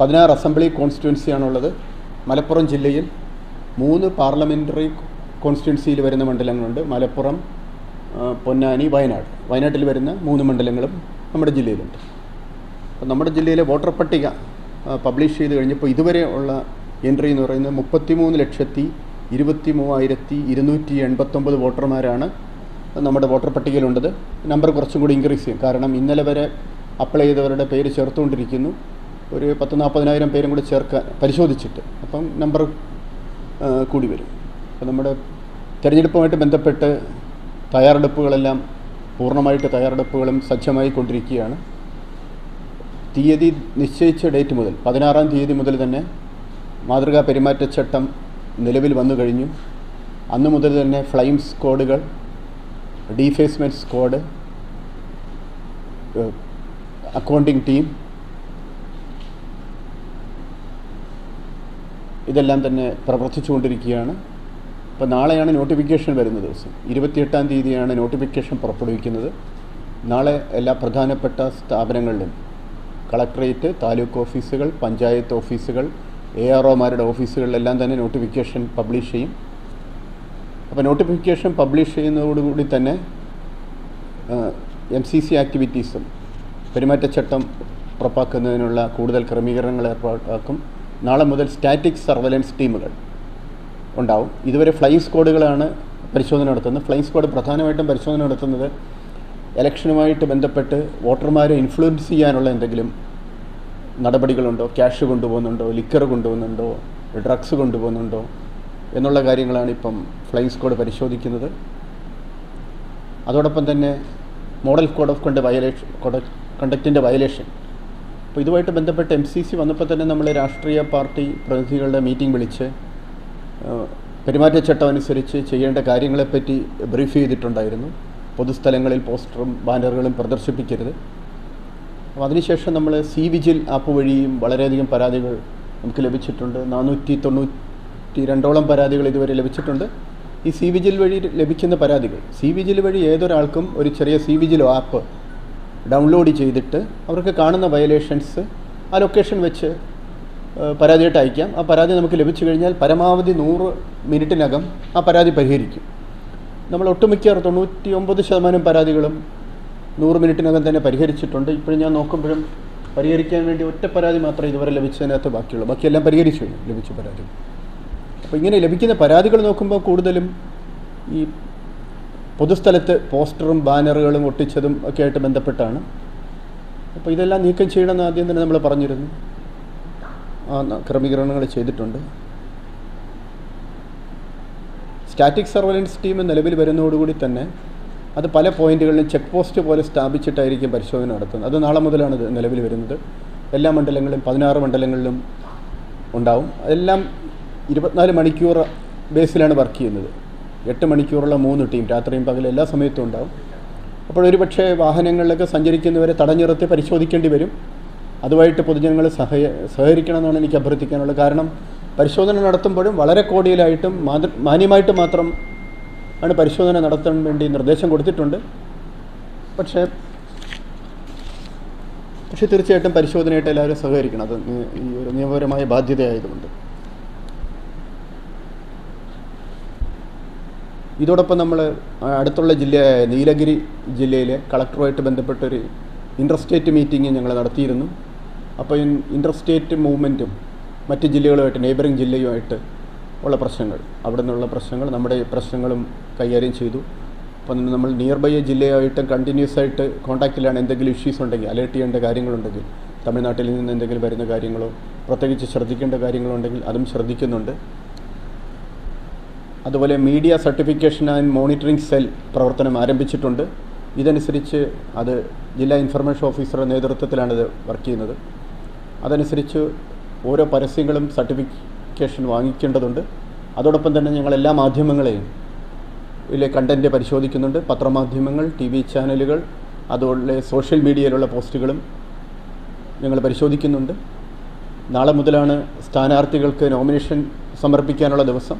പതിനാറ് അസംബ്ലി കോൺസ്റ്റിറ്റ്യുവൻസിയാണുള്ളത് മലപ്പുറം ജില്ലയിൽ മൂന്ന് പാർലമെന്ററി കോൺസ്റ്റിറ്റ്യുവൻസിയിൽ വരുന്ന മണ്ഡലങ്ങളുണ്ട്. മലപ്പുറം പൊന്നാനി വയനാട്. വയനാട്ടിൽ വരുന്ന മൂന്ന് മണ്ഡലങ്ങളും നമ്മുടെ ജില്ലയിലുണ്ട്. അപ്പോൾ നമ്മുടെ ജില്ലയിലെ വോട്ടർ പട്ടിക പബ്ലിഷ് ചെയ്ത് കഴിഞ്ഞപ്പോൾ ഇതുവരെ ഉള്ള എൻട്രി എന്ന് പറയുന്നത് മുപ്പത്തിമൂന്ന് ലക്ഷത്തി ഇരുപത്തി മൂവായിരത്തി ഇരുന്നൂറ്റി എൺപത്തൊമ്പത് വോട്ടർമാരാണ് നമ്മുടെ വോട്ടർ പട്ടികയിലുണ്ടത് നമ്പർ കുറച്ചും കൂടി ഇൻക്രീസ് ചെയ്യും. കാരണം ഇന്നലെ വരെ അപ്ലൈ ചെയ്തവരുടെ പേര് ചേർത്തുകൊണ്ടിരിക്കുന്നു. ഒരു പത്ത് നാൽപ്പതിനായിരം പേരും കൂടി ചേർക്കാൻ പരിശോധിച്ചിട്ട് അപ്പം നമ്പർ കൂടി വരും. അപ്പം നമ്മുടെ തിരഞ്ഞെടുപ്പുമായിട്ട് ബന്ധപ്പെട്ട് തയ്യാറെടുപ്പുകളെല്ലാം പൂർണമായിട്ട് തയ്യാറെടുപ്പുകളും സജ്ജമായി കൊണ്ടിരിക്കുകയാണ് തീയതി നിശ്ചയിച്ച ഡേറ്റ് മുതൽ പതിനാറാം തീയതി മുതൽ തന്നെ മാതൃകാ പെരുമാറ്റച്ചട്ടം നിലവിൽ വന്നു കഴിഞ്ഞു. അന്ന് മുതൽ തന്നെ ഫ്ലൈം സ്ക്വാഡുകൾ ഡീഫേസ്മെന്റ് സ്ക്വാഡ് അക്കൗണ്ടിംഗ് ടീം ഇതെല്ലാം തന്നെ പ്രവർത്തിച്ചുകൊണ്ടിരിക്കുകയാണ്. ഇപ്പോൾ നാളെയാണ് നോട്ടിഫിക്കേഷൻ വരുന്ന ദിവസം. ഇരുപത്തിയെട്ടാം തീയതിയാണ് നോട്ടിഫിക്കേഷൻ പുറപ്പെടുവിക്കുന്നത്. നാളെ എല്ലാ പ്രധാനപ്പെട്ട സ്ഥാപനങ്ങളിലും കളക്ടറേറ്റ് താലൂക്ക് ഓഫീസുകൾ പഞ്ചായത്ത് ഓഫീസുകൾ എ ആർ ഒമാരുടെ ഓഫീസുകളിലെല്ലാം തന്നെ നോട്ടിഫിക്കേഷൻ പബ്ലിഷ് ചെയ്യും. അപ്പോൾ നോട്ടിഫിക്കേഷൻ പബ്ലിഷ് ചെയ്യുന്നതോടുകൂടി തന്നെ എം സി സി ആക്ടിവിറ്റീസും പെരുമാറ്റച്ചട്ടം ഉറപ്പാക്കുന്നതിനുള്ള കൂടുതൽ ക്രമീകരണങ്ങൾ ഏർപ്പാടാക്കും നാളെ മുതൽ സ്റ്റാറ്റിക് സർവലൻസ് ടീമുകൾ ഉണ്ടാവും. ഇതുവരെ ഫ്ലൈങ് സ്ക്വാഡുകളാണ് പരിശോധന നടത്തുന്നത്. ഫ്ലൈങ് സ്ക്വാഡ് പ്രധാനമായിട്ടും പരിശോധന നടത്തുന്നത് ഇലക്ഷനുമായിട്ട് ബന്ധപ്പെട്ട് വോട്ടർമാരെ ഇൻഫ്ലുവൻസ് ചെയ്യാനുള്ള എന്തെങ്കിലും നടപടികളുണ്ടോ? ക്യാഷ് കൊണ്ടുപോകുന്നുണ്ടോ? ലിക്കർ കൊണ്ടുപോകുന്നുണ്ടോ? ഡ്രഗ്സ് കൊണ്ടുപോകുന്നുണ്ടോ? എന്നുള്ള കാര്യങ്ങളാണ് ഇപ്പം ഫ്ലൈങ് സ്ക്വാഡ് പരിശോധിക്കുന്നത്. അതോടൊപ്പം തന്നെ model code of conduct violation code കണ്ടക്റ്റിന്റെ violation അപ്പോൾ ഇതുമായിട്ട് ബന്ധപ്പെട്ട് എം സി സി വന്നപ്പോൾ തന്നെ നമ്മൾ രാഷ്ട്രീയ പാർട്ടി പ്രതിനിധികളുടെ മീറ്റിംഗ് വിളിച്ച് പെരുമാറ്റച്ചട്ടം അനുസരിച്ച് ചെയ്യേണ്ട കാര്യങ്ങളെപ്പറ്റി ബ്രീഫ് ചെയ്തിട്ടുണ്ടായിരുന്നു. പൊതുസ്ഥലങ്ങളിൽ പോസ്റ്ററും ബാനറുകളും പ്രദർശിപ്പിക്കരുത്. അപ്പോൾ അതിനുശേഷം നമ്മൾ സി വിജിൽ ആപ്പ് വഴിയും വളരെയധികം പരാതികൾ നമുക്ക് ലഭിച്ചിട്ടുണ്ട്. നാനൂറ്റി തൊണ്ണൂറ്റി രണ്ടോളം പരാതികൾ ഇതുവരെ ലഭിച്ചിട്ടുണ്ട്. ഈ സി വിജിൽ വഴി ലഭിക്കുന്ന പരാതികൾ സി വിജിൽ വഴി ഏതൊരാൾക്കും ഒരു ചെറിയ സി വിജിലോ ആപ്പ് ഡൗൺലോഡ് ചെയ്തിട്ട് അവർക്ക് കാണുന്ന വയലേഷൻസ് ആ ലൊക്കേഷൻ വെച്ച് പരാതിയായിട്ട് അയക്കാം. ആ പരാതി നമുക്ക് ലഭിച്ചു കഴിഞ്ഞാൽ പരമാവധി നൂറ് മിനിറ്റിനകം ആ പരാതി പരിഹരിക്കും. നമ്മൾ ഒട്ടുമിക്ക തൊണ്ണൂറ്റി ഒമ്പത് ശതമാനം പരാതികളും നൂറ് മിനിറ്റിനകം തന്നെ പരിഹരിച്ചിട്ടുണ്ട്. ഇപ്പോഴും ഞാൻ നോക്കുമ്പോഴും പരിഹരിക്കാൻ വേണ്ടി ഒറ്റ പരാതി മാത്രമേ ഇതുവരെ ലഭിച്ചതിനകത്ത് ബാക്കിയുള്ളൂ. ബാക്കിയെല്ലാം പരിഹരിച്ചു ലഭിച്ച പരാതി. അപ്പോൾ ഇങ്ങനെ ലഭിക്കുന്ന പരാതികൾ നോക്കുമ്പോൾ കൂടുതലും ഈ പൊതുസ്ഥലത്ത് പോസ്റ്ററും ബാനറുകളും ഒട്ടിച്ചതും ഒക്കെ ആയിട്ട് ബന്ധപ്പെട്ടാണ്. അപ്പോൾ ഇതെല്ലാം നീക്കം ചെയ്യണമെന്ന് ആദ്യം തന്നെ നമ്മൾ പറഞ്ഞിരുന്നു. ആ ക്രമീകരണങ്ങൾ ചെയ്തിട്ടുണ്ട്. സ്റ്റാറ്റിക് സർവലൻസ് ടീം നിലവിൽ വരുന്നതോടുകൂടി തന്നെ അത് പല പോയിന്റുകളിലും ചെക്ക് പോസ്റ്റ് പോലെ സ്ഥാപിച്ചിട്ടായിരിക്കും പരിശോധന നടത്തുന്നത്. അത് നാളെ മുതലാണ് നിലവിൽ വരുന്നത്. എല്ലാ മണ്ഡലങ്ങളിലും പതിനാറ് മണ്ഡലങ്ങളിലും ഉണ്ടാവും. അതെല്ലാം ഇരുപത്തിനാല് മണിക്കൂർ ബേസിലാണ് വർക്ക് ചെയ്യുന്നത്. എട്ട് മണിക്കൂറുള്ള മൂന്ന് ടീം രാത്രിയും പകലും എല്ലാ സമയത്തും ഉണ്ടാവും. അപ്പോൾ ഒരുപക്ഷെ വാഹനങ്ങളിലൊക്കെ സഞ്ചരിക്കുന്നവരെ തടഞ്ഞു നിർത്തി പരിശോധിക്കേണ്ടി വരും. അതുമായിട്ട് പൊതുജനങ്ങൾ സഹയ സഹകരിക്കണമെന്നാണ് എനിക്ക് അഭ്യർത്ഥിക്കാനുള്ളത്. കാരണം പരിശോധന നടത്തുമ്പോഴും വളരെ കോടിയിലായിട്ടും മാന്യമായിട്ട് മാത്രം ആണ് പരിശോധന നടത്താൻ വേണ്ടി നിർദ്ദേശം കൊടുത്തിട്ടുണ്ട്. പക്ഷേ പക്ഷേ തീർച്ചയായിട്ടും പരിശോധനയായിട്ട് എല്ലാവരും സഹകരിക്കണം. അത് ഈ ഒരു നിയമപരമായ ബാധ്യതയായതുകൊണ്ട്. ഇതോടൊപ്പം നമ്മൾ അടുത്തുള്ള ജില്ലയായ നീലഗിരി ജില്ലയിലെ കളക്ടറുമായിട്ട് ബന്ധപ്പെട്ടൊരു ഇന്റർസ്റ്റേറ്റ് മീറ്റിംഗ് ഞങ്ങൾ നടത്തിയിരുന്നു. അപ്പോൾ ഇന്റർ സ്റ്റേറ്റ് മൂവ്മെന്റും മറ്റ് ജില്ലകളുമായിട്ട് നെയ്ബറിങ് ജില്ലയുമായിട്ട് ഉള്ള പ്രശ്നങ്ങൾ അവിടെ നിന്നുള്ള പ്രശ്നങ്ങൾ നമ്മുടെ പ്രശ്നങ്ങളും കൈകാര്യം ചെയ്തു. അപ്പം നമ്മൾ നിയർ ബൈ ജില്ലയായിട്ട് കണ്ടിന്യൂസ് ആയിട്ട് കോൺടാക്റ്റിലാണ് എന്തെങ്കിലും ഇഷ്യൂസ് ഉണ്ടെങ്കിൽ അലേർട്ട് ചെയ്യേണ്ട കാര്യങ്ങളുണ്ടെങ്കിൽ തമിഴ്നാട്ടിൽ നിന്ന് എന്തെങ്കിലും വരുന്ന കാര്യങ്ങളോ പ്രത്യേകിച്ച് ശ്രദ്ധിക്കേണ്ട കാര്യങ്ങളുണ്ടെങ്കിൽ അതും ശ്രദ്ധിക്കുന്നുണ്ട്. അതുപോലെ media certification and monitoring cell പ്രവർത്തനം ആരംഭിച്ചിട്ടുണ്ട്. ഇതനുസരിച്ച് അത് ജില്ലാ ഇൻഫർമേഷൻ ഓഫീസറുടെ നേതൃത്വത്തിലാണിത് വർക്ക് ചെയ്യുന്നത്. അതനുസരിച്ച് ഓരോ പരസ്യങ്ങളും സർട്ടിഫിക്കേഷൻ വാങ്ങിക്കേണ്ടതുണ്ട്. അതോടൊപ്പം തന്നെ ഞങ്ങൾ എല്ലാ മാധ്യമങ്ങളെയും ഇതിലെ കണ്ടന്റ് പരിശോധിക്കുന്നുണ്ട്. പത്രമാധ്യമങ്ങൾ ടി വി ചാനലുകൾ അതുപോലെ സോഷ്യൽ മീഡിയയിലുള്ള പോസ്റ്റുകളും ഞങ്ങൾ പരിശോധിക്കുന്നുണ്ട്. നാളെ മുതലാണ് സ്ഥാനാർത്ഥികൾക്ക് നോമിനേഷൻ സമർപ്പിക്കാനുള്ള ദിവസം.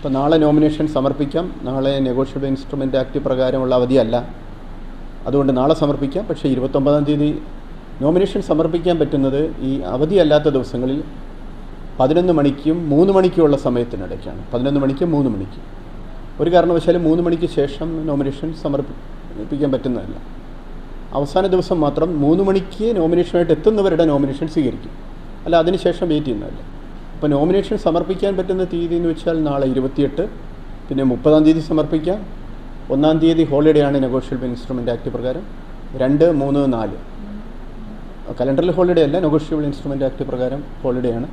അപ്പോൾ നാളെ നോമിനേഷൻ സമർപ്പിക്കാം. നാളെ നെഗോഷ്യബിൾ ഇൻസ്ട്രുമെന്റ് ആക്ട് പ്രകാരമുള്ള അവധിയല്ല. അതുകൊണ്ട് നാളെ സമർപ്പിക്കാം. പക്ഷേ ഇരുപത്തൊമ്പതാം തീയതി നോമിനേഷൻ സമർപ്പിക്കാൻ പറ്റുന്നത് ഈ അവധിയല്ലാത്ത ദിവസങ്ങളിൽ പതിനൊന്ന് മണിക്കും മൂന്ന് മണിക്കുമുള്ള സമയത്തിനിടയ്ക്കാണ്. പതിനൊന്ന് മണിക്കും മൂന്ന് മണിക്കും. ഒരു കാരണവശാലും മൂന്ന് മണിക്ക് ശേഷം നോമിനേഷൻ സമർപ്പിക്കാൻ പറ്റുന്നതല്ല. അവസാന ദിവസം മാത്രം മൂന്ന് മണിക്ക് നോമിനേഷനായിട്ട് എത്തുന്നവരുടെ നോമിനേഷൻ സ്വീകരിക്കും. അല്ല അതിനുശേഷം വെയിറ്റ് ചെയ്യുന്നതല്ല. അപ്പോൾ നോമിനേഷൻ സമർപ്പിക്കാൻ പറ്റുന്ന തീയതി എന്ന് വെച്ചാൽ നാളെ ഇരുപത്തിയെട്ട് പിന്നെ മുപ്പതാം തീയതി സമർപ്പിക്കാം. ഒന്നാം തീയതി ഹോളിഡേ ആണ് നെഗോഷ്യബിൾ ഇൻസ്ട്രുമെന്റ് ആക്ട് പ്രകാരം. രണ്ട് മൂന്ന് നാല്. കലണ്ടറിൽ ഹോളിഡേ അല്ല നെഗോഷ്യബിൾ ഇൻസ്ട്രുമെന്റ് ആക്ട് പ്രകാരം ഹോളിഡേ ആണ്.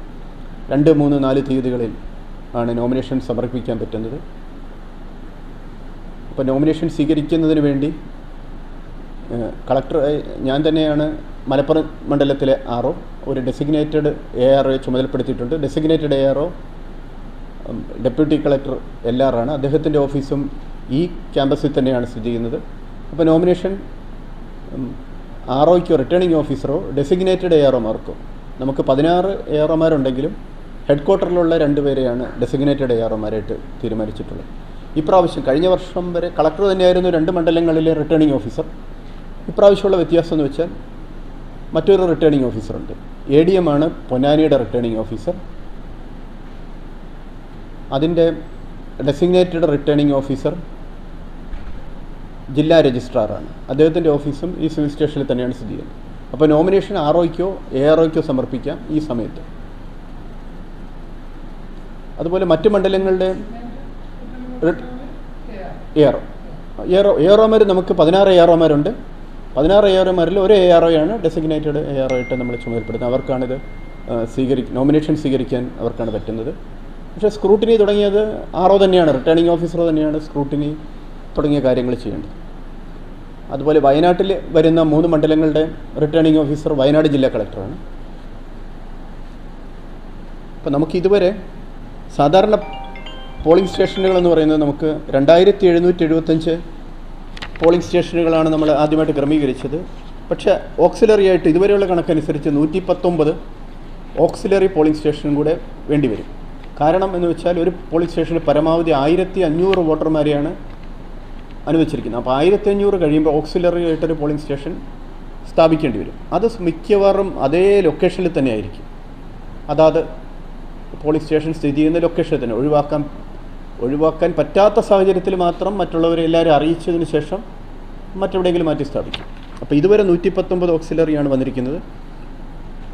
രണ്ട് മൂന്ന് നാല് തീയതികളിൽ ആണ് നോമിനേഷൻ സമർപ്പിക്കാൻ പറ്റുന്നത്. അപ്പോൾ നോമിനേഷൻ സ്വീകരിക്കുന്നതിന് വേണ്ടി കളക്ടർ ഞാൻ തന്നെയാണ് മലപ്പുറം മണ്ഡലത്തിലെ ആർ ഒ ഒരു designated A R ചുമതലപ്പെടുത്തിയിട്ടുണ്ട്. Designated A R O deputy collector L R ആണ്. അദ്ദേഹത്തിന്റെ ഓഫീസും ഈ ക്യാമ്പസിൽ തന്നെയാണ് സ്ഥിതി ചെയ്യുന്നത്. അപ്പോൾ നോമിനേഷൻ ആർ ഒയ്ക്കോ റിട്ടേണിംഗ് ഓഫീസറോ ഡെസിഗ്നേറ്റഡ് എ ആർ ഒമാർക്കോ നമുക്ക് പതിനാറ് എ ആർ ഒമാരുണ്ടെങ്കിലും ഹെഡ് ക്വാർട്ടറിലുള്ള രണ്ടുപേരെയാണ് ഡെസിഗ്നേറ്റഡ് എ ആർ ഒമാരായിട്ട് തീരുമാനിച്ചിട്ടുള്ളത്. ഇപ്രാവശ്യം കഴിഞ്ഞ വർഷം വരെ കളക്ടർ തന്നെയായിരുന്നു രണ്ട് മണ്ഡലങ്ങളിലെ റിട്ടേണിംഗ് ഓഫീസർ ഇപ്രാവശ്യമുള്ള വ്യത്യാസം എന്ന് വെച്ചാൽ മറ്റൊരു റിട്ടേണിംഗ് ഓഫീസറുണ്ട് എ ഡി എം ആണ് പൊന്നാനിയുടെ റിട്ടേണിംഗ് ഓഫീസർ അതിന്റെ ഡെസിഗ്നേറ്റഡ് റിട്ടേണിംഗ് ഓഫീസർ ജില്ലാ രജിസ്ട്രാറാണ് അദ്ദേഹത്തിന്റെ ഓഫീസും ഈ സിവിൽ സ്റ്റേഷനിൽ തന്നെയാണ് സ്ഥിതി ചെയ്യുന്നത്. അപ്പോൾ നോമിനേഷൻ ആർ ഒയ്ക്കോ എ ആർ ഒയ്ക്കോ സമർപ്പിക്കാം ഈ സമയത്ത്. അതുപോലെ മറ്റ് മണ്ഡലങ്ങളുടെ എയറോ എയറോ എയറോമാർ നമുക്ക് പതിനാറ് എയറോമാരുണ്ട് പതിനാറ് എ എയറോമാരിൽ ഒരു എ ആർ ഒയാണ് ഡെസിഗ്നേറ്റഡ് എ ആർ ഒ ആയിട്ട് നമ്മൾ ചുമതലപ്പെടുത്തുന്നത്. അവർക്കാണിത് സ്വീകരി നോമിനേഷൻ സ്വീകരിക്കാൻ അവർക്കാണ് പറ്റുന്നത്. പക്ഷേ സ്ക്രൂട്ടിനി തുടങ്ങിയത് ആർ തന്നെയാണ് റിട്ടേണിംഗ് ഓഫീസർ തന്നെയാണ് സ്ക്രൂട്ടിനി തുടങ്ങിയ കാര്യങ്ങൾ ചെയ്യേണ്ടത്. അതുപോലെ വയനാട്ടിൽ വരുന്ന മൂന്ന് മണ്ഡലങ്ങളുടെ റിട്ടേണിംഗ് ഓഫീസർ വയനാട് ജില്ലാ കളക്ടറാണ് അപ്പോൾ നമുക്കിതുവരെ സാധാരണ പോളിംഗ് സ്റ്റേഷനുകൾ എന്ന് പറയുന്നത് നമുക്ക് രണ്ടായിരത്തി എഴുന്നൂറ്റി എഴുപത്തഞ്ച് പോളിംഗ് സ്റ്റേഷനുകളാണ് നമ്മൾ ആദ്യമായിട്ട് ക്രമീകരിച്ചത്. പക്ഷേ ഓക്സിലറി ആയിട്ട് ഇതുവരെയുള്ള കണക്കനുസരിച്ച് നൂറ്റി പത്തൊമ്പത് ഓക്സിലറി പോളിംഗ് സ്റ്റേഷനും കൂടെ വേണ്ടി വരും. കാരണം എന്ന് വെച്ചാൽ ഒരു പോളിംഗ് സ്റ്റേഷനിൽ പരമാവധി ആയിരത്തി അഞ്ഞൂറ് വോട്ടർമാരെയാണ് അനുവദിച്ചിരിക്കുന്നത്. അപ്പോൾ ആയിരത്തി അഞ്ഞൂറ് കഴിയുമ്പോൾ ഓക്സിലറി ആയിട്ടൊരു പോളിംഗ് സ്റ്റേഷൻ സ്ഥാപിക്കേണ്ടി വരും. അത് മിക്കവാറും അതേ ലൊക്കേഷനിൽ തന്നെ ആയിരിക്കും. അതാത് പോളിംഗ് സ്റ്റേഷൻ സ്ഥിതി ചെയ്യുന്ന ലൊക്കേഷനിൽ തന്നെ ഒഴിവാക്കാൻ ഒഴിവാക്കാൻ പറ്റാത്ത സാഹചര്യത്തിൽ മാത്രം മറ്റുള്ളവരെ എല്ലാവരും അറിയിച്ചതിന് ശേഷം മറ്റെവിടെയെങ്കിലും മാറ്റി സ്ഥാപിക്കും. അപ്പോൾ ഇതുവരെ നൂറ്റി പത്തൊമ്പത് ഓക്സിലറിയാണ് വന്നിരിക്കുന്നത്.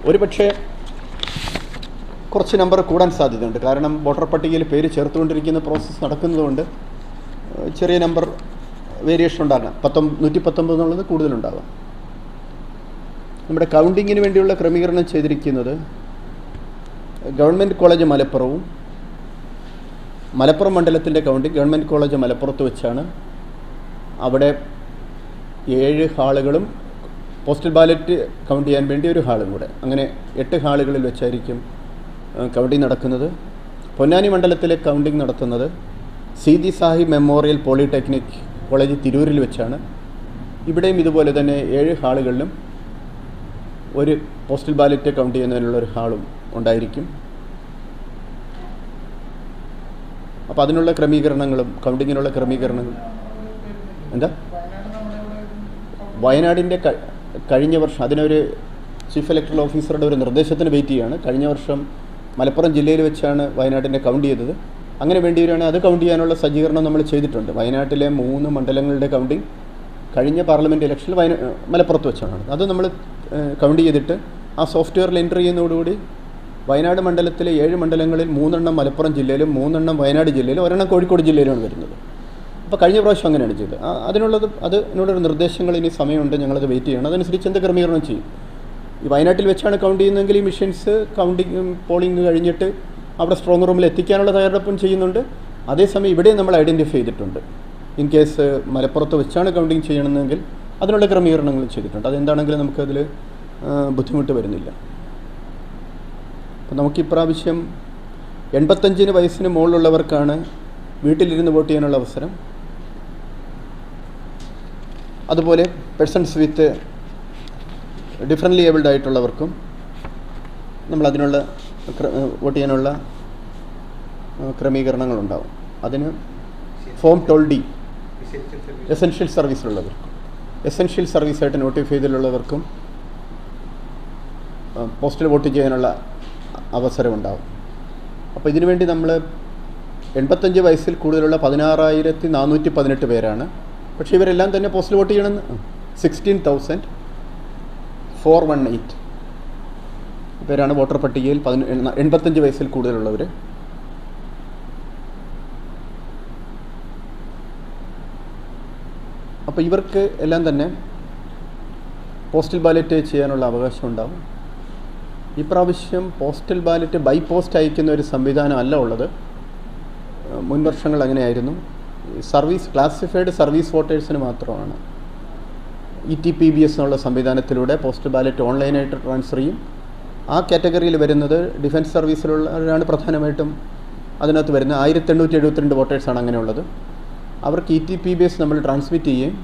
ഒരു പക്ഷേ കുറച്ച് നമ്പർ കൂടാൻ സാധ്യതയുണ്ട്. കാരണം വോട്ടർ പട്ടികയിൽ പേര് ചേർത്തുകൊണ്ടിരിക്കുന്ന പ്രോസസ്സ് നടക്കുന്നതുകൊണ്ട് ചെറിയ നമ്പർ വേരിയേഷൻ ഉണ്ടാകാം. പത്തൊമ്പ നൂറ്റി പത്തൊമ്പത് എന്നുള്ളത് കൂടുതലുണ്ടാകാം. നമ്മുടെ കൗണ്ടിങ്ങിന് വേണ്ടിയുള്ള ക്രമീകരണം ചെയ്തിരിക്കുന്നത് ഗവൺമെന്റ് കോളേജ് മലപ്പുറവും മലപ്പുറം മണ്ഡലത്തിന്റെ കൗണ്ടി ഗവൺമെന്റ് കോളേജ് മലപ്പുറത്ത് വെച്ചാണ് അവിടെ ഏഴ് ഹാളുകളും പോസ്റ്റൽ ബാലറ്റ് കൗണ്ട് ചെയ്യാൻ വേണ്ടി ഒരു ഹാളും കൂടെ. അങ്ങനെ എട്ട് ഹാളുകളിൽ വെച്ചായിരിക്കും കൗണ്ടി നടക്കുന്നത്. പൊന്നാനി മണ്ഡലത്തിലെ കൗണ്ടിങ് നടത്തുന്നത് Seethi Sahib memorial polytechnic college തിരൂരിൽ വെച്ചാണ്. ഇവിടെയും ഇതുപോലെ തന്നെ ഏഴ് ഹാളുകളിലും ഒരു പോസ്റ്റൽ ബാലറ്റ് കൗണ്ട് ചെയ്യുന്നതിനുള്ള ഒരു ഹാളും ഉണ്ടായിരിക്കും. അപ്പോൾ അതിനുള്ള ക്രമീകരണങ്ങളും കൗണ്ടിങ്ങിനുള്ള ക്രമീകരണങ്ങളും. എന്താ? വയനാടിന്റെ കഴിഞ്ഞ വർഷം അതിനൊരു ചീഫ് ഇലക്ടറൽ ഓഫീസറുടെ ഒരു നിർദ്ദേശത്തിന് വെയിറ്റ് ചെയ്യുകയാണ് കഴിഞ്ഞ വർഷം മലപ്പുറം ജില്ലയിൽ വെച്ചാണ് വയനാടിനെ കൗണ്ട് ചെയ്തത്. അങ്ങനെ വേണ്ടി വരികയാണെങ്കിൽ അത് കൗണ്ട് ചെയ്യാനുള്ള സജ്ജീകരണം നമ്മൾ ചെയ്തിട്ടുണ്ട്. വയനാട്ടിലെ മൂന്ന് മണ്ഡലങ്ങളുടെ കൗണ്ടിങ് കഴിഞ്ഞ പാർലമെന്റ് ഇലക്ഷനിൽ വയന മലപ്പുറത്ത് വെച്ചാണ്. അത് നമ്മൾ കൗണ്ട് ചെയ്തിട്ട് ആ സോഫ്റ്റ്വെയറിൽ എന്റർ ചെയ്യുന്നതോടുകൂടി വയനാട് മണ്ഡലത്തിലെ ഏഴ് മണ്ഡലങ്ങളിൽ മൂന്നെണ്ണം മലപ്പുറം ജില്ലയിലും മൂന്നെണ്ണം വയനാട് ജില്ലയിലും ഒരെണ്ണം കോഴിക്കോട് ജില്ലയിലുമാണ് വരുന്നത്. അപ്പോൾ കഴിഞ്ഞ പ്രാവശ്യം അങ്ങനെയാണ് ചെയ്തത്. അതിനുള്ളത് അതിനുള്ളൊരു നിർദ്ദേശങ്ങൾ ഇനി സമയമുണ്ട് ഞങ്ങളത് വെയിറ്റ് ചെയ്യണം. അതനുസരിച്ച് എന്ത് ക്രമീകരണം ചെയ്യും? ഈ വയനാട്ടിൽ വെച്ചാണ് കൗണ്ട് ചെയ്യുന്നതെങ്കിൽ ഈ മെഷീൻസ് കൗണ്ടിങ് പോളിംഗ് കഴിഞ്ഞിട്ട് അവിടെ സ്ട്രോങ് റൂമിൽ എത്തിക്കാനുള്ള തയ്യാറെടുപ്പും ചെയ്യുന്നുണ്ട്. അതേസമയം ഇവിടെയും നമ്മൾ ഐഡന്റിഫൈ ചെയ്തിട്ടുണ്ട്. ഇൻ കേസ് മലപ്പുറത്ത് വെച്ചാണ് കൗണ്ടിങ് ചെയ്യണമെന്നെങ്കിൽ അതിനുള്ള ക്രമീകരണങ്ങൾ ചെയ്തിട്ടുണ്ട്. അതെന്താണെങ്കിലും നമുക്കതിൽ ബുദ്ധിമുട്ട് വരുന്നില്ല. അപ്പോൾ നമുക്ക് ഇപ്രാവശ്യം എൺപത്തഞ്ചിന് വയസ്സിന് മുകളിലുള്ളവർക്കാണ് വീട്ടിലിരുന്ന് വോട്ട് ചെയ്യാനുള്ള അവസരം. അതുപോലെ പേഴ്സൺസ് വിത്ത് ഡിഫറന്റ്ലി ഏബിൾഡ് ആയിട്ടുള്ളവർക്കും നമ്മൾ അതിനുള്ള വോട്ട് ചെയ്യാനുള്ള ക്രമീകരണങ്ങളുണ്ടാവും. അതിന് ഫോം ട്വൽ ഡി എസെൻഷ്യൽ സർവീസിലുള്ളവർക്കും എസെൻഷ്യൽ സർവീസായിട്ട് നോട്ടിഫൈ ചെയ്തിട്ടുള്ളവർക്കും പോസ്റ്റൽ വോട്ട് ചെയ്യാനുള്ള അവസരമുണ്ടാവും. അപ്പോൾ ഇതിനു വേണ്ടി നമ്മൾ എൺപത്തഞ്ച് വയസ്സിൽ കൂടുതലുള്ള പതിനാറായിരത്തി നാനൂറ്റി പതിനെട്ട് പേരാണ്. പക്ഷേ ഇവരെല്ലാം തന്നെ പോസ്റ്റൽ വോട്ട് ചെയ്യണമെന്ന്? Sixteen thousand four one eight പേരാണ് വോട്ടർ പട്ടികയിൽ പതിന എൺപത്തഞ്ച് വയസ്സിൽ കൂടുതലുള്ളവർ അപ്പോൾ ഇവർക്ക് എല്ലാം തന്നെ പോസ്റ്റൽ ബാലറ്റ് ചെയ്യാനുള്ള അവകാശം ഉണ്ടാവും ഇപ്രാവശ്യം പോസ്റ്റൽ ബാലറ്റ് ബൈ പോസ്റ്റ് അയക്കുന്ന ഒരു സംവിധാനം അല്ല ഉള്ളത്. മുൻ വർഷങ്ങൾ അങ്ങനെയായിരുന്നു. സർവീസ് ക്ലാസിഫൈഡ് സർവീസ് വോട്ടേഴ്സിന് മാത്രമാണ്. E T P B S എന്നുള്ള സംവിധാനത്തിലൂടെ പോസ്റ്റൽ ബാലറ്റ് ഓൺലൈനായിട്ട് ട്രാൻസ്ഫർ ചെയ്യും. ആ കാറ്റഗറിയിൽ വരുന്നത് ഡിഫൻസ് സർവീസിലുള്ളവരാണ് പ്രധാനമായിട്ടും. അതിനകത്ത് വരുന്നത് ആയിരത്തി എണ്ണൂറ്റി എഴുപത്തിരണ്ട് വോട്ടേഴ്സാണ് അങ്ങനെയുള്ളത്. അവർക്ക് E T P B S നമ്മൾ ട്രാൻസ്മിറ്റ് ചെയ്യുകയും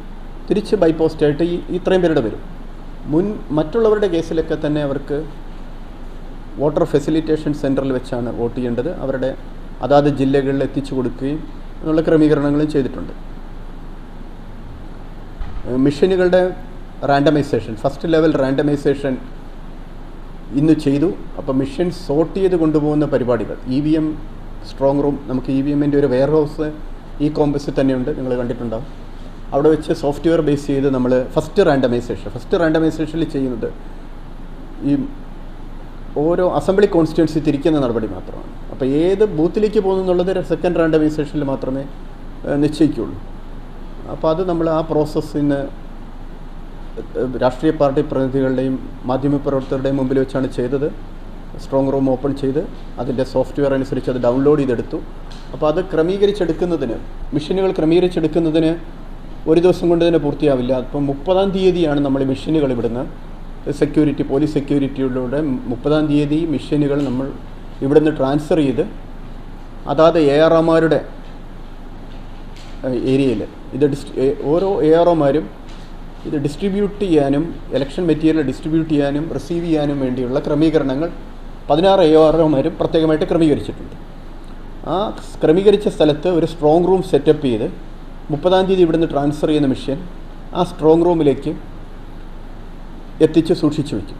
തിരിച്ച് ബൈ പോസ്റ്റായിട്ട് ഈ ഇത്രയും പേരുടെ വരും. മുൻ മറ്റുള്ളവരുടെ കേസിലൊക്കെ തന്നെ അവർക്ക് വോട്ടർ ഫെസിലിറ്റേഷൻ സെന്ററിൽ വെച്ചാണ് വോട്ട് ചെയ്യേണ്ടത്. അവരുടെ അതാത് ജില്ലകളിൽ എത്തിച്ചു കൊടുക്കുകയും എന്നുള്ള ക്രമീകരണങ്ങളും ചെയ്തിട്ടുണ്ട്. മിഷനുകളുടെ റാൻഡമൈസേഷൻ ഫസ്റ്റ് ലെവൽ റാൻഡമൈസേഷൻ ഇന്ന് ചെയ്തു. അപ്പോൾ മിഷൻ സോർട്ട് ചെയ്ത് കൊണ്ടുപോകുന്ന പരിപാടികൾ E V M strong room നമുക്ക് ഇ വി എമ്മിന്റെ ഒരു വെയർ ഹൗസ് ഈ കോമ്പസിൽ തന്നെയുണ്ട്. നിങ്ങൾ കണ്ടിട്ടുണ്ടാവും. അവിടെ വെച്ച് സോഫ്റ്റ്വെയർ ബേസ് ചെയ്ത് നമ്മൾ ഫസ്റ്റ് റാൻഡമൈസേഷൻ ഫസ്റ്റ് റാൻഡമൈസേഷനിൽ ചെയ്യുന്നത് ഈ ഓരോ അസംബ്ലി കോൺസ്റ്റിറ്റ്യൻസി തിരിക്കുന്ന നടപടി മാത്രമാണ്. അപ്പോൾ ഏത് ബൂത്തിലേക്ക് പോകുന്നു എന്നുള്ളത് സെക്കൻഡ് റാൻഡമൈസേഷനിൽ മാത്രമേ നിശ്ചയിക്കുകയുള്ളൂ അപ്പോൾ അത് നമ്മൾ ആ പ്രോസസ്സിന് രാഷ്ട്രീയ പാർട്ടി പ്രതിനിധികളുടെയും മാധ്യമ പ്രവർത്തകരുടെയും മുമ്പിൽ വെച്ചാണ് ചെയ്തത്. സ്ട്രോങ് റൂം ഓപ്പൺ ചെയ്ത് അതിന്റെ സോഫ്റ്റ്വെയർ അനുസരിച്ച് അത് ഡൗൺലോഡ് ചെയ്തെടുത്തു. അപ്പോൾ അത് ക്രമീകരിച്ചെടുക്കുന്നതിന് മെഷീനുകൾ ക്രമീകരിച്ചെടുക്കുന്നതിന് ഒരു ദിവസം കൊണ്ട് തന്നെ പൂർത്തിയാവില്ല. അപ്പം മുപ്പതാം തീയതിയാണ് നമ്മൾ മെഷീനുകൾ ഇവിടുന്ന് സെക്യൂരിറ്റി പോലീസ് സെക്യൂരിറ്റിയിലൂടെ മുപ്പതാം തീയതി മെഷീനുകൾ നമ്മൾ ഇവിടുന്ന് ട്രാൻസ്ഫർ ചെയ്ത് അതാത് എ ആർ ഒമാരുടെ ഏരിയയിൽ ഇത് ഡിസ്ട്രി ഓരോ എ ആർ ഒമാരും ഇത് ഡിസ്ട്രിബ്യൂട്ട് ചെയ്യാനും ഇലക്ഷൻ മെറ്റീരിയൽ ഡിസ്ട്രിബ്യൂട്ട് ചെയ്യാനും റിസീവ് ചെയ്യാനും വേണ്ടിയുള്ള ക്രമീകരണങ്ങൾ പതിനാറ് എ ആർ ഒമാരും പ്രത്യേകമായിട്ട് ക്രമീകരിച്ചിട്ടുണ്ട്. ആ ക്രമീകരിച്ച സ്ഥലത്ത് ഒരു സ്ട്രോങ് റൂം സെറ്റപ്പ് ചെയ്ത് മുപ്പതാം തീയതി ഇവിടുന്ന് ട്രാൻസ്ഫർ ചെയ്യുന്ന മെഷീൻ ആ സ്ട്രോങ് റൂമിലേക്ക് എത്തിച്ച് സൂക്ഷിച്ചു വയ്ക്കും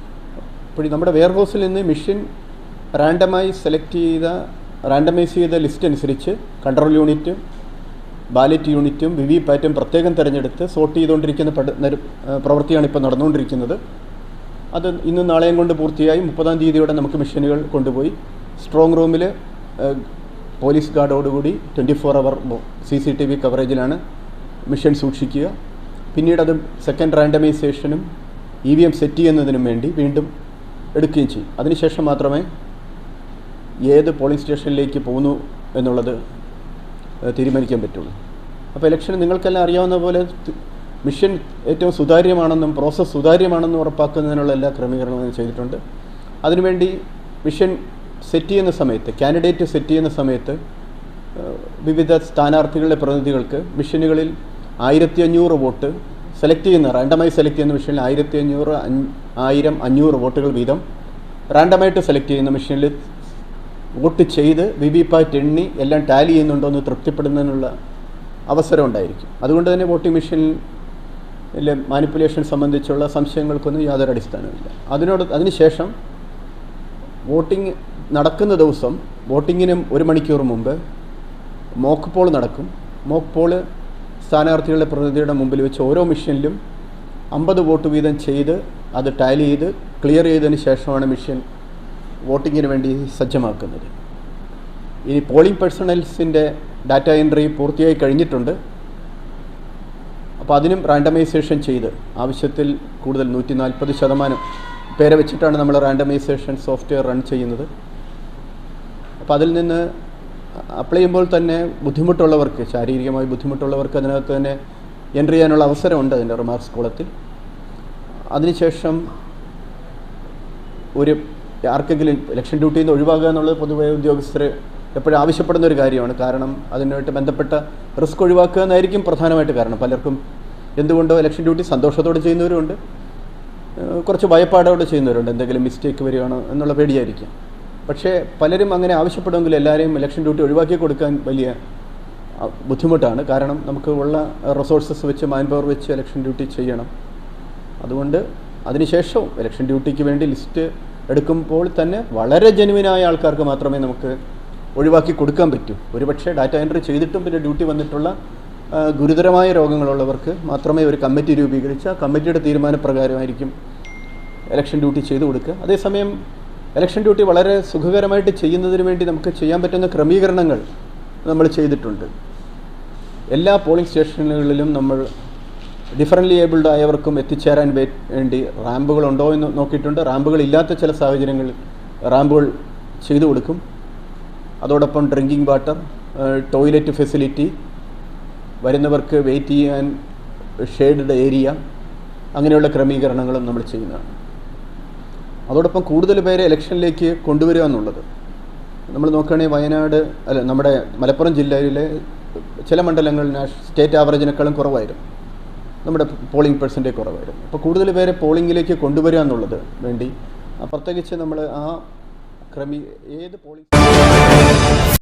അപ്പോൾ നമ്മുടെ വെയർ ഹൗസിൽ നിന്ന് മെഷീൻ റാൻഡമായി സെലക്ട് ചെയ്ത റാൻഡമൈസ് ചെയ്ത ലിസ്റ്റ് അനുസരിച്ച് കൺട്രോൾ യൂണിറ്റും ബാലറ്റ് യൂണിറ്റും വി വി പാറ്റും പ്രത്യേകം തിരഞ്ഞെടുത്ത് സോർട്ട് ചെയ്തുകൊണ്ടിരിക്കുന്ന പ്രവൃത്തിയാണ് ഇപ്പോൾ നടന്നുകൊണ്ടിരിക്കുന്നത്. അത് ഇന്നും നാളെയും കൊണ്ട് പൂർത്തിയായി. മുപ്പതാം തീയതിയോടെ നമുക്ക് മെഷീനുകൾ കൊണ്ടുപോയി. സ്ട്രോങ് റൂമിൽ പോലീസ് ഗാർഡോടുകൂടി ട്വന്റി ഫോർ അവർ സി സി ടി വി കവറേജിലാണ് മെഷീൻ സൂക്ഷിക്കുക. പിന്നീട് അത് സെക്കൻഡ് റാൻഡമൈസേഷനും ഇ വി എം സെറ്റ് ചെയ്യുന്നതിനും വേണ്ടി വീണ്ടും എടുക്കുകയും ചെയ്യും. അതിനുശേഷം മാത്രമേ ഏത് പോളിംഗ് സ്റ്റേഷനിലേക്ക് പോകുന്നു എന്നുള്ളത് തീരുമാനിക്കാൻ പറ്റുള്ളൂ. അപ്പോൾ ഇലക്ഷൻ നിങ്ങൾക്കെല്ലാം അറിയാവുന്ന പോലെ മിഷൻ ഏറ്റവും സുതാര്യമാണെന്നും പ്രോസസ്സ് സുതാര്യമാണെന്നും ഉറപ്പാക്കുന്നതിനുള്ള എല്ലാ ക്രമീകരണങ്ങളും ചെയ്തിട്ടുണ്ട്. അതിനുവേണ്ടി മിഷൻ സെറ്റ് ചെയ്യുന്ന സമയത്ത് കാൻഡിഡേറ്റ് സെറ്റ് ചെയ്യുന്ന സമയത്ത് വിവിധ സ്ഥാനാർത്ഥികളുടെ പ്രതിനിധികൾക്ക് മിഷനുകളിൽ ആയിരത്തി അഞ്ഞൂറ് വോട്ട് സെലക്ട് ചെയ്യുന്ന റാൻഡമായി സെലക്ട് ചെയ്യുന്ന മെഷീനിൽ ആയിരത്തി അഞ്ഞൂറ് ആയിരം അഞ്ഞൂറ് വോട്ടുകൾ വീതം. റാൻഡമായിട്ട് സെലക്ട് ചെയ്യുന്ന മെഷീനിൽ വോട്ട് ചെയ്ത് വി വി പാറ്റ് എണ്ണി എല്ലാം ടാലി ചെയ്യുന്നുണ്ടോ എന്ന് തൃപ്തിപ്പെടുന്നതിനുള്ള അവസരം ഉണ്ടായിരിക്കും. അതുകൊണ്ട് തന്നെ വോട്ടിംഗ് മെഷീനിൽ മാനിപ്പുലേഷൻ സംബന്ധിച്ചുള്ള സംശയങ്ങൾക്കൊന്നും യാതൊരു അടിസ്ഥാനമില്ല അതിനോട് അതിനുശേഷം വോട്ടിംഗ് നടക്കുന്ന ദിവസം വോട്ടിങ്ങിന് ഒരു മണിക്കൂർ മുമ്പ് മോക്ക് പോൾ നടക്കും. മോക്ക് പോൾ സ്ഥാനാർത്ഥികളുടെ പ്രതിനിധിയുടെ മുമ്പിൽ വെച്ച് ഓരോ മിഷനിലും അമ്പത് വോട്ട് വീതം ചെയ്ത് അത് ടാലി ചെയ്ത് ക്ലിയർ ചെയ്തതിന് ശേഷമാണ് മിഷൻ വോട്ടിങ്ങിന് വേണ്ടി സജ്ജമാക്കുന്നത്. ഇനി പോളിംഗ് പേഴ്സണൽസിന്റെ ഡാറ്റ എൻട്രി പൂർത്തിയായി കഴിഞ്ഞിട്ടുണ്ട്. അപ്പോൾ അതിനും റാൻഡമൈസേഷൻ ചെയ്ത് ആവശ്യത്തിൽ കൂടുതൽ നൂറ്റി നാൽപ്പത് ശതമാനം പേരെ വെച്ചിട്ടാണ് നമ്മൾ റാൻഡമൈസേഷൻ സോഫ്റ്റ്വെയർ റൺ ചെയ്യുന്നത്. അപ്പോൾ അതിൽ നിന്ന് അപ്ലൈ ചെയ്യുമ്പോൾ തന്നെ ബുദ്ധിമുട്ടുള്ളവർക്ക് ശാരീരികമായി ബുദ്ധിമുട്ടുള്ളവർക്ക് അതിനകത്ത് തന്നെ എൻട്രി ചെയ്യാനുള്ള അവസരമുണ്ട് അതിന്റെ റിമാർക്സ് കോളത്തിൽ അതിനുശേഷം ഒരു ആർക്കെങ്കിലും ഇലക്ഷൻ ഡ്യൂട്ടിയിൽ നിന്ന് ഒഴിവാകുക എന്നുള്ളത് പൊതുവെ ഉദ്യോഗസ്ഥർ എപ്പോഴും ആവശ്യപ്പെടുന്ന ഒരു കാര്യമാണ്. കാരണം അതിനായിട്ട് ബന്ധപ്പെട്ട റിസ്ക് ഒഴിവാക്കുക എന്നായിരിക്കും പ്രധാനമായിട്ട് കാരണം. പലർക്കും എന്തുകൊണ്ടോ ഇലക്ഷൻ ഡ്യൂട്ടി സന്തോഷത്തോടെ ചെയ്യുന്നവരുണ്ട് കുറച്ച് ഭയപ്പാടോടെ ചെയ്യുന്നവരുണ്ട്. എന്തെങ്കിലും മിസ്റ്റേക്ക് വരികയാണോ എന്നുള്ള പേടിയായിരിക്കും. പക്ഷേ പലരും അങ്ങനെ ആവശ്യപ്പെടുമെങ്കിൽ എല്ലാവരെയും ഇലക്ഷൻ ഡ്യൂട്ടി ഒഴിവാക്കി കൊടുക്കാൻ വലിയ ബുദ്ധിമുട്ടാണ്. കാരണം നമുക്ക് ഉള്ള റിസോഴ്സസ് വെച്ച് മാൻ പവർ വെച്ച് ഇലക്ഷൻ ഡ്യൂട്ടി ചെയ്യണം. അതുകൊണ്ട് അതിനുശേഷവും ഇലക്ഷൻ ഡ്യൂട്ടിക്ക് വേണ്ടി ലിസ്റ്റ് എടുക്കുമ്പോൾ തന്നെ വളരെ ജെനുവിനായ ആൾക്കാർക്ക് മാത്രമേ നമുക്ക് ഒഴിവാക്കി കൊടുക്കാൻ പറ്റൂ. ഒരുപക്ഷെ ഡാറ്റ എൻട്രി ചെയ്തിട്ടും പിന്നെ ഡ്യൂട്ടി വന്നിട്ടുള്ള ഗുരുതരമായ രോഗങ്ങളുള്ളവർക്ക് മാത്രമേ ഒരു കമ്മിറ്റി രൂപീകരിച്ച് ആ കമ്മിറ്റിയുടെ തീരുമാനപ്രകാരമായിരിക്കും ഇലക്ഷൻ ഡ്യൂട്ടി ചെയ്തു കൊടുക്കുക. അതേസമയം ഇലക്ഷൻ ഡ്യൂട്ടി വളരെ സുഖകരമായിട്ട് ചെയ്യുന്നതിന് വേണ്ടി നമുക്ക് ചെയ്യാൻ പറ്റുന്ന ക്രമീകരണങ്ങൾ നമ്മൾ ചെയ്തിട്ടുണ്ട്. എല്ലാ പോളിംഗ് സ്റ്റേഷനുകളിലും നമ്മൾ ഡിഫറന്റ്ലി ഏബിൾഡ് ആയവർക്കും എത്തിച്ചേരാൻ വേണ്ടി റാമ്പുകൾ ഉണ്ടോ എന്ന് നോക്കിയിട്ടുണ്ട്. റാമ്പുകൾ ഇല്ലാത്ത ചില സാഹചര്യങ്ങളിൽ റാമ്പുകൾ ചെയ്തു കൊടുക്കും. അതോടൊപ്പം ഡ്രിങ്കിങ് വാട്ടർ ടോയ്ലറ്റ് ഫെസിലിറ്റി വരുന്നവർക്ക് വെയിറ്റ് ചെയ്യാൻ ഷെയ്ഡഡ് ഏരിയ അങ്ങനെയുള്ള ക്രമീകരണങ്ങളും നമ്മൾ ചെയ്യുന്നതാണ്. അതോടൊപ്പം കൂടുതൽ പേരെ ഇലക്ഷനിലേക്ക് കൊണ്ടുവരിക എന്നുള്ളത്. നമ്മൾ നോക്കുകയാണെങ്കിൽ വയനാട് അല്ല നമ്മുടെ മലപ്പുറം ജില്ലയിലെ ചില മണ്ഡലങ്ങളിൽ സ്റ്റേറ്റ് ആവറേജിനേക്കാളും കുറവായിരുന്നു. നമ്മുടെ പോളിംഗ് പെർസെന്റേജ് കുറവായിരുന്നു. അപ്പോൾ കൂടുതൽ പേരെ പോളിംഗിലേക്ക് കൊണ്ടുവരിക എന്നുള്ളത് വേണ്ടി പ്രത്യേകിച്ച് നമ്മൾ ആ ക്രമീ ഏത് പോളിംഗ്